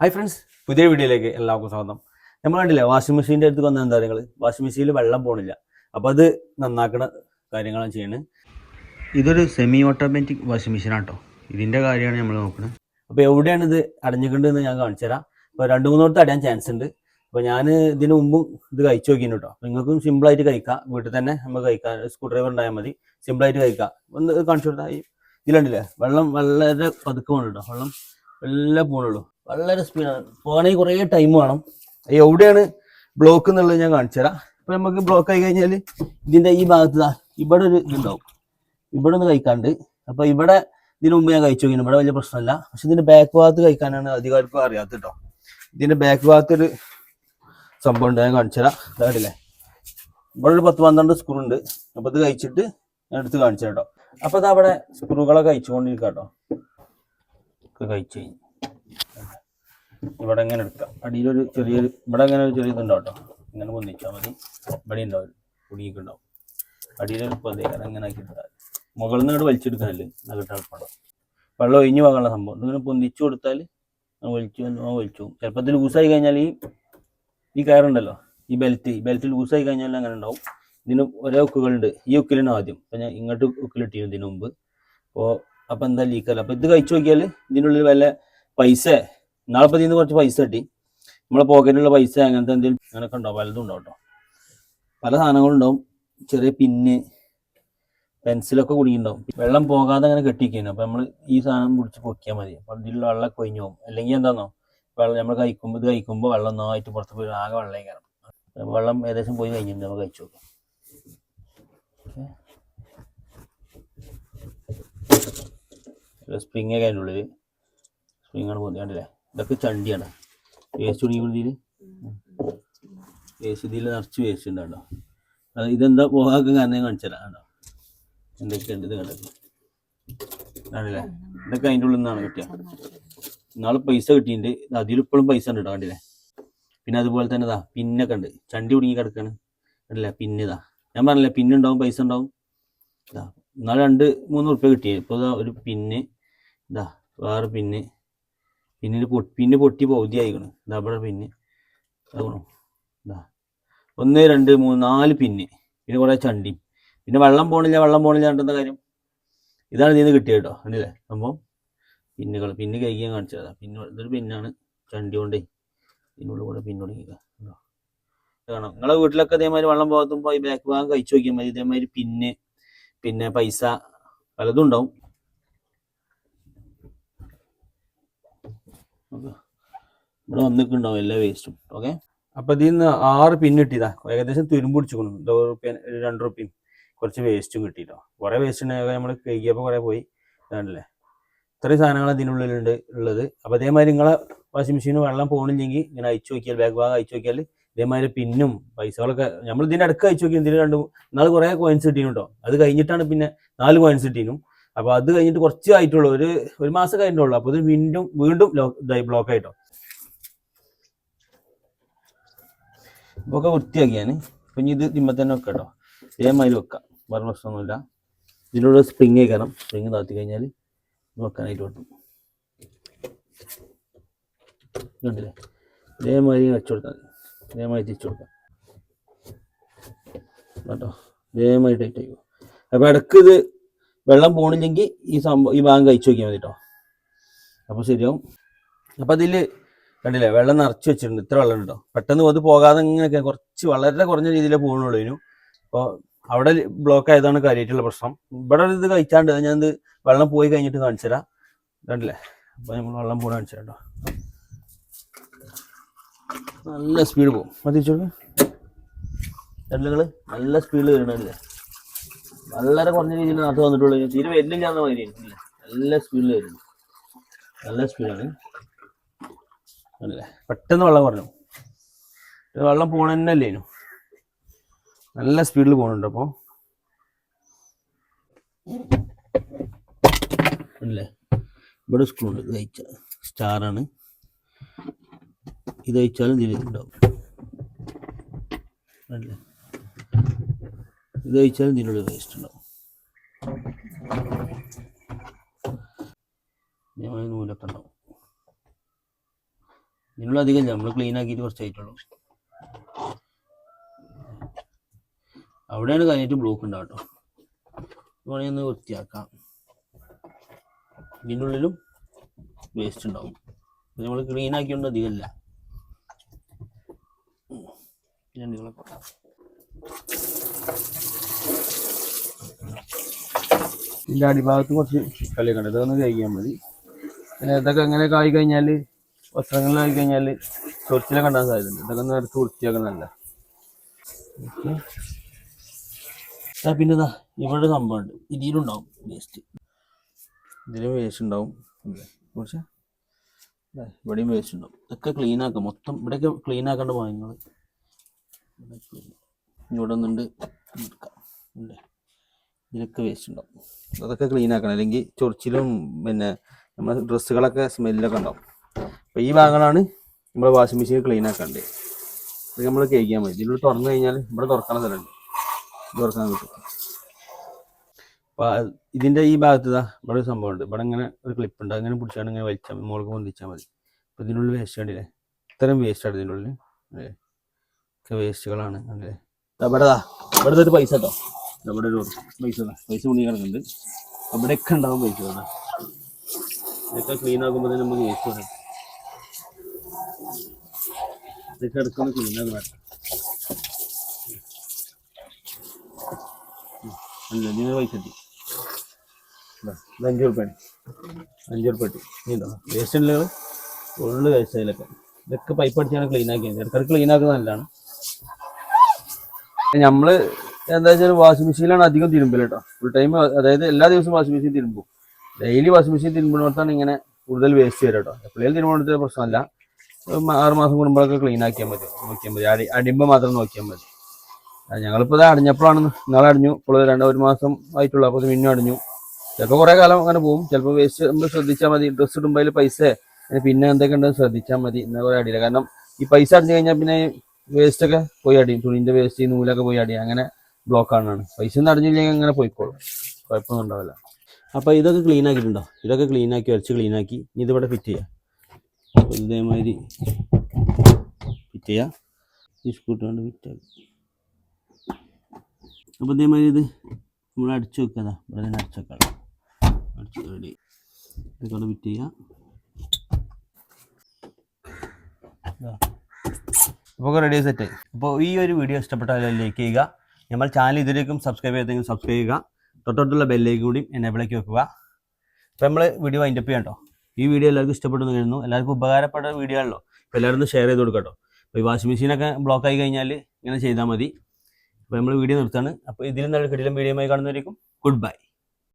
Hi friends പുതിയ വീഡിയോയിലേക്ക് എല്ലാവർക്കും സ്വാഗതം. നമ്മൾ കണ്ടില്ലേ വാഷിംഗ് മെഷീന്റെ അടുത്ത് വന്ന എന്താ നിങ്ങൾ വാഷിംഗ് മെഷീനിൽ വെള്ളം പോണില്ല. അപ്പോൾ അത് നന്നാക്കണ കാര്യങ്ങളാണ് ചെയ്യുന്നത് ഇതൊരു സെമി ഓട്ടോമാറ്റിക് വാഷിംഗ് മെഷീനാണ് കേട്ടോ ഇതിന്റെ കാര്യമാണ് നമ്മൾ നോക്കുന്നത് അപ്പോൾ എവിടെയാണ് ഇത് അടഞ്ഞിട്ടുണ്ടെന്ന് ഞാൻ കാണിച്ചു തരാം. അപ്പോൾ രണ്ട് മൂന്നോടത്ത് അടയാൻ ചാൻസ് ഉണ്ട്. അപ്പോൾ ഞാൻ ഇതിന് മുമ്പും ഇത് കഴിച്ചു നോക്കിയിരുന്നു കേട്ടോ. നിങ്ങൾക്കും സിമ്പിളായിട്ട് കഴിക്കാം. വീട്ടിൽ തന്നെ നമുക്ക് കഴിക്കാം. സ്ക്രൂ ഡ്രൈവർ ഉണ്ടായാൽ മതി. സിമ്പിളായിട്ട് കഴിക്കാം. ഒന്ന് കാണിച്ചു കൊടുത്താൽ ഇതിലുണ്ടല്ലേ വെള്ളം വളരെ പതുക്കെ പോകണം കേട്ടോ. വെള്ളം എല്ലാം പോകണുള്ളൂ വളരെ സ്പീഡാണ് പോകണമെങ്കിൽ കുറേ ടൈം വേണം. എവിടെയാണ് ബ്ലോക്ക് എന്നുള്ളത് ഞാൻ കാണിച്ചു തരാം. ഇപ്പൊ നമുക്ക് ബ്ലോക്ക് ആയി കഴിഞ്ഞാൽ ഇതിന്റെ ഈ ഭാഗത്ത് ഇവിടെ ഒരു ഇതുണ്ടാവും. ഇവിടെ ഒന്ന് കഴിക്കാണ്ട്. അപ്പൊ ഇവിടെ ഇതിനു മുമ്പ് ഞാൻ കഴിച്ചു നോക്കി ഇവിടെ വലിയ പ്രശ്നമല്ല. പക്ഷെ ഇതിന്റെ ബാക്ക് ഭാഗത്ത് കഴിക്കാനാണ് അധികാരിക്കും അറിയാത്ത കേട്ടോ. ഇതിന്റെ ബാക്ക് ഭാഗത്ത് ഒരു സംഭവം ഉണ്ട്. ഞാൻ കാണിച്ചു തരാം. അതല്ലേ ഇവിടെ ഒരു പത്ത് പന്ത്രണ്ട് സ്ക്രൂ ഉണ്ട്. അപ്പൊ ഇത് കഴിച്ചിട്ട് ഞാൻ എടുത്ത് കാണിച്ചു കേട്ടോ. അപ്പൊ അത് അവിടെ സ്ക്രൂകളൊക്കെ കഴിച്ചുകൊണ്ടിരിക്കാം കേട്ടോ കഴിച്ചു കഴിഞ്ഞു. ഇവിടെ ഇങ്ങനെ എടുക്കാം. അടിയിലൊരു ചെറിയൊരു ഇവിടെ അങ്ങനെ ഒരു ചെറിയ ഇതുണ്ടാവും കേട്ടോ. ഇങ്ങനെ പൊന്നിച്ചാൽ മതി. ഇവിടെ ഉണ്ടാവും കുടിയൊക്കെ ഉണ്ടാവും അടിയിലൊരു പതേക്കാരം അങ്ങനെ ആക്കി ഇട്ടാൽ മുകളിൽ നിന്ന് ഇങ്ങോട്ട് വലിച്ചെടുക്കാനല്ലേ നഗട്ട് എളുപ്പമാണ് വെള്ളം ഒഴിഞ്ഞു പോകാനുള്ള സംഭവം. ഇതിങ്ങനെ പൊന്തിച്ചു കൊടുത്താൽ വലിച്ചു വലിച്ചു ചിലപ്പോൾ ഇത് ലൂസായി കഴിഞ്ഞാൽ ഈ ഈ കയറുണ്ടല്ലോ ഈ ബെൽറ്റ് ഈ ബെൽറ്റ് ലൂസായി കഴിഞ്ഞാൽ അങ്ങനെ ഉണ്ടാവും. ഇതിന് ഒരേ ഉക്കുകളുണ്ട് ഈ ഉക്കിലാണ് ആദ്യം. അപ്പം ഞാൻ ഇങ്ങോട്ട് ഉക്കിലിട്ടിരുന്നു ഇതിനു മുമ്പ്. അപ്പോൾ അപ്പം എന്താ ലീക്കല്ല അപ്പം ഇത് കഴിച്ചു നോക്കിയാൽ ഇതിനുള്ളിൽ വല്ല പൈസ നാളെ ഇതിൽ നിന്ന് കുറച്ച് പൈസ കിട്ടി. നമ്മളെ പോക്കറ്റിലുള്ള പൈസ അങ്ങനത്തെ എന്തെങ്കിലും അങ്ങനെയൊക്കെ ഉണ്ടാവും. പലതും ഉണ്ടാവും കേട്ടോ പല സാധനങ്ങളും ഉണ്ടാവും. ചെറിയ പിന്ന് പെൻസിലൊക്കെ കുടുങ്ങിണ്ടാവും. വെള്ളം പോകാതെ അങ്ങനെ കെട്ടിക്കുന്നു അപ്പം നമ്മൾ ഈ സാധനം പിടിച്ച് പൊക്കിയാൽ മതി. അപ്പം ഇതിലുള്ള വെള്ളം കൊഴിഞ്ഞു പോകും. അല്ലെങ്കിൽ എന്താണോ വെള്ളം നമ്മൾ കഴിക്കുമ്പോൾ ഇത് കഴിക്കുമ്പോൾ വെള്ളം നന്നായിട്ട് പുറത്ത് പോയി ആകെ വെള്ളം കയറും വെള്ളം ഏകദേശം പോയി കഴിഞ്ഞിട്ടുണ്ട്. നമ്മൾ കഴിച്ചു നോക്കാം. സ്പ്രിങ് ഒക്കെ അതിന്റെ ഉള്ളിൽ സ്പ്രിങ്ങാണ് പൊന്തിയാണ്ടല്ലേ ഇതൊക്കെ ചണ്ടിയാണ്. വേസ്റ്റ് കുടുങ്ങി ഇതിൽ വേസ്റ്റ് ഇതിൽ നിറച്ച് വേസ്റ്റ് ഉണ്ട് അത് ഇതെന്താ പോകാൻ കാരണം കാണിച്ചതരാം കേട്ടോ എന്തൊക്കെയുണ്ട് ഇത് കണ്ടത്? ആണല്ലേ? ഇതൊക്കെ അതിന്റെ ഉള്ളിൽ നിന്നാണ് കിട്ടിയത് ഇന്നാളെ പൈസ കിട്ടിയിട്ടുണ്ട്. അതിലിപ്പോഴും പൈസ ഉണ്ട് കേട്ടോ കണ്ടില്ലേ? പിന്നെ അതുപോലെ തന്നെ ഇതാ പിന്നൊക്കെ ഉണ്ട്. ചണ്ടി കുടുങ്ങി കിടക്കാണ്. കണ്ടില്ലേ? പിന്നിതാ ഞാൻ പറഞ്ഞില്ലേ പിന്നുണ്ടാവും പൈസ ഉണ്ടാവും. ഇതാ എന്നാൽ രണ്ട് മൂന്ന് ഉറുപ്പ്യ കിട്ടിയത് ഇപ്പോൾ ഇതാ ഒരു പിന്ന് ഇതാ വേറെ പിന്ന് പിന്നിൽ പൊട്ടി പിന്നെ പൊട്ടി പൗതി ആയിക്കണ് ഇവിടെ പിന്നെ. അതാണോ ഇതാ. ഒന്ന് രണ്ട് മൂന്ന് നാല് പിന്നെ. പിന്നെ കുറേ ചണ്ടി. പിന്നെ വെള്ളം പോണില്ല വെള്ളം പോണില്ല കണ്ടെന്ന കാര്യം? ഇതാണ് നിന്ന് കിട്ടിയത് കേട്ടോ. കണ്ടില്ലേ? സംഭവം? പിന്നുകൾ പിന്നെ കഴിക്കാൻ കാണിച്ചതാ. പിന്നെ ഇതൊരു പിന്നാണ് ചണ്ടി കൊണ്ടേ. ഇതിനുള്ളിൽ കൂടെ പിന്നൊടുങ്ങിക്ക കാണാം. നിങ്ങളെ വീട്ടിലൊക്കെ ഇതേമാതിരി വെള്ളം പോകത്തുമ്പോൾ ഈ ബാക്ക് ഭാഗം കഴിച്ചു നോക്കിയാൽ മതി. ഇതേമാതിരി പിന്നെ പിന്നെ പൈസ പലതും ഉണ്ടാവും. ഇവിടെ വന്നിട്ടുണ്ടാവും എല്ലാ വേസ്റ്റും ഓക്കെ? അപ്പൊ ഇതിൽ നിന്ന് ആറ് പിന്നിട്ടിതാ ഏകദേശം തുരുമ്പ് പിടിച്ചിക്കണം ഒരു റുപ്യ രണ്ട് റുപ്യയും കുറച്ച് വേസ്റ്റും കിട്ടിയിട്ടോ കുറെ വേസ്റ്റ് ഉണ്ടായി നമ്മൾ കഴിക്കിയപ്പോൾ കുറെ പോയി. ഇതാണല്ലേ? ഇത്രയും സാധനങ്ങൾ ഇതിനുള്ളിലുണ്ട് ഉള്ളത്. അപ്പൊ അതേമാതിരി നിങ്ങളെ വാഷിംഗ് മെഷീന് വെള്ളം പോകണില്ലെങ്കിൽ ഇങ്ങനെ അയച്ചു നോക്കിയാൽ ബാഗ് ഭാഗം അയച്ചു നോക്കിയാൽ ഇതേമാതിരി പിന്നും പൈസകളൊക്കെ നമ്മൾ ഇതിന്റെ അടുക്ക അയച്ചു നോക്കി ഇതിന് രണ്ട് നാല് കുറെ കോയിൻസ് കിട്ടീനും കേട്ടോ അത് കഴിഞ്ഞിട്ടാണ് പിന്നെ നാല് കോയിൻസ് കിട്ടീനും. അപ്പൊ അത് കഴിഞ്ഞിട്ട് കുറച്ച് ആയിട്ടുള്ളൂ. ഒരു ഒരു മാസം കഴിഞ്ഞിട്ടുള്ളൂ. അപ്പൊ ഇത് വീണ്ടും വീണ്ടും ഇതായി ബ്ലോക്ക് ആയിട്ടോ. ഇപ്പൊക്കെ വൃത്തിയാക്കിയാണ്. ഇപ്പൊ ഇനി ഇത് തിമ്മ തന്നെ വെക്കാം കേട്ടോ. ഇതേമാതിരി വെക്കാം. വേറെ പ്രശ്നമൊന്നുമില്ല. ഇതിലൂടെ സ്പ്രിങ് വെക്കണം സ്പ്രിങ് താത്തി കഴിഞ്ഞാൽ വെക്കാനായിട്ട് കിട്ടും കണ്ടില്ലേ? ഇതേമാതിരി വെച്ചു കൊടുത്താൽ മതി. ഇതേമാതിരി തിരിച്ചു കൊടുക്കാം. കേട്ടോ? ഇതേമാതിരി ടൈറ്റ് ആയിക്കോ അപ്പൊ ഇടയ്ക്ക് ഇത് വെള്ളം പോണില്ലെങ്കിൽ ഈ സംഭവം ഈ ഭാഗം കഴിച്ചു നോക്കിയാൽ മതി കേട്ടോ അപ്പോൾ ശരിയാവും. അപ്പോൾ അതിൽ കണ്ടില്ലേ വെള്ളം നിറച്ച് വെച്ചിട്ടുണ്ട്. ഇത്ര വെള്ളം ഉണ്ടോ? പെട്ടെന്ന് അത് പോകാതെ ഇങ്ങനെയൊക്കെ കുറച്ച് വളരെ കുറഞ്ഞ രീതിയിലേ പോകുന്നുള്ളൂ ഇതിനു അപ്പോൾ അവിടെ ബ്ലോക്ക് ആയതാണ് കാര്യമായിട്ടുള്ള പ്രശ്നം. ഇവിടെ ഇത് കഴിച്ചാണ്ട് ഞാൻ ഇത് വെള്ളം പോയി കഴിഞ്ഞിട്ട് കാണിച്ചു തരാം. കണ്ടില്ലേ? അപ്പോൾ നമ്മൾ വെള്ളം പോകാൻ കാണിച്ചു കേട്ടോ. നല്ല സ്പീഡ് പോകും മതി എല്ലുകൾ നല്ല സ്പീഡിൽ വരണല്ലേ വളരെ കുറഞ്ഞ രീതിയിൽ നാട്ടിൽ വന്നിട്ടുള്ളൂ. തീരെ വരില്ല എന്ന മാതിരി നല്ല സ്പീഡിൽ വരുന്നു. നല്ല സ്പീഡാണ് അല്ലേ? പെട്ടെന്ന് വെള്ളം കുറഞ്ഞു. വെള്ളം പോണ തന്നെ അല്ലേനു നല്ല സ്പീഡിൽ പോകുന്നുണ്ട് അപ്പോൾ അല്ലേ? ഇവിടെ സ്ക്രൂ ഉണ്ട്. ഇത് അയച്ച സ്റ്റാറാണ് ഇത് അയച്ചാലും ഇതിൽ ഉണ്ടാവും. അല്ലേ? ഇത് കഴിച്ചാലും ഇതിനുള്ള വേസ്റ്റ് ഉണ്ടാവും നൂലൊക്കെ ഉണ്ടാവും. ഇതിനുള്ള അധികം നമ്മൾ ക്ലീൻ ആക്കിയിട്ട് കുറച്ച് ആയിട്ടുള്ളൂ അവിടെയാണ് കഴിഞ്ഞിട്ട് ബ്ലോക്ക് ഉണ്ടാവും കേട്ടോ വേണമെങ്കിൽ വൃത്തിയാക്കാം. ഇതിന്റെ ഉള്ളിലും വേസ്റ്റ് ഉണ്ടാവും. നമ്മൾ ക്ലീൻ ആക്കിയോണ്ട് ഞാൻ നിങ്ങളെ ഞണ്ടുകളൊക്കെ ഇതിന്റെ അടിഭാഗത്ത് കുറച്ച് കളിയൊക്കെ ഉണ്ട്. ഇതൊന്ന് കഴിക്കാൻ മതി. ഇതൊക്കെ എങ്ങനെ കായി കഴിഞ്ഞാൽ വസ്ത്രങ്ങളിലായി കഴിഞ്ഞാൽ ചൊറിച്ചിലൊക്കെ കണ്ടാൻ സാധ്യതയുണ്ട്. ഇതൊക്കെ ഒന്ന് എടുത്ത് വൃത്തിയാക്കുന്നതല്ല ആ പിന്നെ ഇതാ ഇവിടെ സംഭവമുണ്ട് ഇതിലുണ്ടാവും വേസ്റ്റ് ഇതിലും വേസ്റ്റ് ഉണ്ടാവും? കുറച്ച്? ഇവിടെയും വേസ്റ്റ് ഉണ്ടാവും. ഇതൊക്കെ ക്ലീൻ ആക്കാം. മൊത്തം ഇവിടെയൊക്കെ ക്ലീൻ ആക്കേണ്ട ഭാഗങ്ങൾ ഇവിടെ ഒന്നുണ്ട്. എടുക്കാം. ഇതിലൊക്കെ വേസ്റ്റ് ഉണ്ടാവും. അതൊക്കെ ക്ലീൻ ആക്കണം. അല്ലെങ്കിൽ ചൊറിച്ചിലും പിന്നെ നമ്മുടെ ഡ്രസ്സുകളൊക്കെ സ്മെല്ലൊക്കെ ഉണ്ടാവും. അപ്പോൾ ഈ ഭാഗങ്ങളാണ് നമ്മുടെ വാഷിംഗ് മെഷീൻ ക്ലീൻ ആക്കേണ്ടത് ഇത് നമ്മൾ കേൾക്കാൻ മതി. ഇതിലൂടെ തുറന്നു കഴിഞ്ഞാൽ ഇവിടെ തുറക്കണ സ്ഥലമുണ്ട്. തുറക്കാൻ കിട്ടും അപ്പോൾ ഇതിന്റെ ഈ ഭാഗത്ത് ഇതാ ഇവിടെ ഒരു സംഭവമുണ്ട്. ഇവിടെ ഇങ്ങനെ ഒരു ക്ലിപ്പ് ഉണ്ട്. അങ്ങനെ പിടിച്ചാണ് ഇങ്ങനെ വലിച്ചാൽ മതി. മുളക് പൊന്തിച്ചാൽ മതി. അപ്പോൾ ഇതിനുള്ളിൽ വേസ്റ്റ് കണ്ടില്ലേ? ഇത്രയും വേസ്റ്റാണ് ഇതിനുള്ളിൽ അല്ലേ? ഒക്കെ വേസ്റ്റുകളാണ് അല്ലേ? ഇവിടെ ഇവിടുത്തെ ഒരു പൈസ കേട്ടോ. ഇവിടെ ഒരു പൈസ. പൈസ ഉണ്ണി കിടക്കുന്നുണ്ട്. അവിടെയൊക്കെ ഉണ്ടാവും പൈസ ഇതൊക്കെ ക്ലീൻ ആക്കുമ്പോൾ നമുക്ക് വേസ്റ്റ് വരാം ഇതൊക്കെ എടുക്കുന്ന ക്ലീൻ ആക്കണം അല്ല നീ പൈസ എത്തി അഞ്ച് ഉറുപ്പാണ് അഞ്ച് ഉറുപ്പ കിട്ടി നീണ്ടോ വേസ്റ്റ് ഉള്ളത് ഫുള്ള് വേസ്റ്റ് അതിലൊക്കെ ഇതൊക്കെ പൈപ്പ് അടിച്ചാണ് ക്ലീൻ ആക്കിയത് ഇടക്കിടക്ക് ക്ലീൻ ആക്കുന്നത് നല്ലതാണ്. നമ്മൾ എന്താ വെച്ചാൽ വാഷിംഗ് മെഷീനിലാണ് അധികം തിരുമ്പൽ കേട്ടോ ഫുൾ ടൈം അതായത് എല്ലാ ദിവസവും വാഷിംഗ് മെഷീൻ തിരുമ്പും. ഡെയിലി വാഷിംഗ് മെഷീൻ തിരുമ്പുന്നിടത്താണ് ഇങ്ങനെ കൂടുതൽ വേസ്റ്റ് വരും കേട്ടോ എപ്പോഴും തിരുമ്പുന്നിടത്ത് പ്രശ്നമല്ല ആറ് മാസം കൂടുമ്പോഴൊക്കെ ക്ലീൻ ആക്കിയാൽ മതി. നോക്കിയാൽ മതി. അടി അടിയുമ്പോൾ മാത്രം നോക്കിയാൽ മതി. ഞങ്ങളിപ്പോൾ ഇത് അടിഞ്ഞപ്പോഴാണ്. നാളെ അടിഞ്ഞു. ഇപ്പോൾ രണ്ട് ഒരു മാസം ആയിട്ടുള്ളൂ. അപ്പോൾ പിന്നെ അടിഞ്ഞു. ചിലപ്പോൾ കുറേ കാലം അങ്ങനെ പോകും. ചിലപ്പോൾ വേസ്റ്റ് നമ്മൾ ശ്രദ്ധിച്ചാൽ മതി. ഡ്രസ്സ് ഇടുമ്പോൾ പൈസ. പിന്നെ എന്തൊക്കെ ഉണ്ടെന്ന് ശ്രദ്ധിച്ചാൽ മതി. എന്നാൽ കുറേ അടിയില്ല. കാരണം ഈ പൈസ അടിഞ്ഞു കഴിഞ്ഞാൽ പിന്നെ വേസ്റ്റൊക്കെ പോയി അടിയും. തുണിന്റെ വേസ്റ്റ് നൂലൊക്കെ പോയി അടിയും. അങ്ങനെ ബ്ലോക്ക് ആണ് പൈസ ഒന്നും അടിഞ്ഞില്ലെങ്കിൽ അങ്ങനെ പോയിക്കോളും. കുഴപ്പമൊന്നും ഉണ്ടാവില്ല. അപ്പോൾ ഇതൊക്കെ ക്ലീൻ ആക്കിയിട്ടുണ്ടോ? ഇതൊക്കെ ക്ലീൻ ആക്കി വരച്ച് ക്ലീൻ ആക്കി. ഇനി ഇതിവിടെ ഫിറ്റ് ചെയ്യാം. ഇതേമാതിരി ഫിറ്റ് ചെയ്യാം. ഈ സ്കൂട്ട് കൊണ്ട് ഫിറ്റ് ആക്കി. അപ്പോൾ ഇതേമാതിരി ഇത് നമ്മൾ അടിച്ചു വെക്കാതാ ഇവിടെ തന്നെ അടിച്ചു വെക്കാം. അടിച്ചു റെഡി ഇതൊക്കെ ഫിറ്റ് ചെയ്യാം. അപ്പോൾ റെഡി സെറ്റ് അപ്പോൾ ഈ ഒരു വീഡിയോ ഇഷ്ടപ്പെട്ടാൽ ലൈക്ക് ചെയ്യുക. നമ്മൾ ചാനൽ ഇതിലേക്കും സബ്സ്ക്രൈബ് ചെയ്തെങ്കിൽ സബ്സ്ക്രൈബ് ചെയ്യുക. തൊട്ടടുത്തുള്ള ബെല്ലേക്ക് കൂടി എനേബിളേക്ക് വെക്കുക. അപ്പോൾ നമ്മൾ വീഡിയോ അതിന്റെ ചെയ്യാം കേട്ടോ ഈ വീഡിയോ എല്ലാവർക്കും ഇഷ്ടപ്പെട്ടു കരുതുന്നു. എല്ലാവർക്കും ഉപകാരപ്പെട്ട വീഡിയോ ആണല്ലോ. അപ്പോൾ എല്ലാവരും ഷെയർ ചെയ്ത് കൊടുക്കട്ടോ അപ്പോൾ ഈ വാഷിംഗ് മെഷീനൊക്കെ ബ്ലോക്ക് ആയി കഴിഞ്ഞാൽ ഇങ്ങനെ ചെയ്താൽ മതി. അപ്പോൾ നമ്മൾ വീഡിയോ നിർത്താണ് അപ്പോൾ നല്ല കിടിലം വീഡിയോ ആയി കാണുന്നവരേക്കും ഗുഡ് ബൈ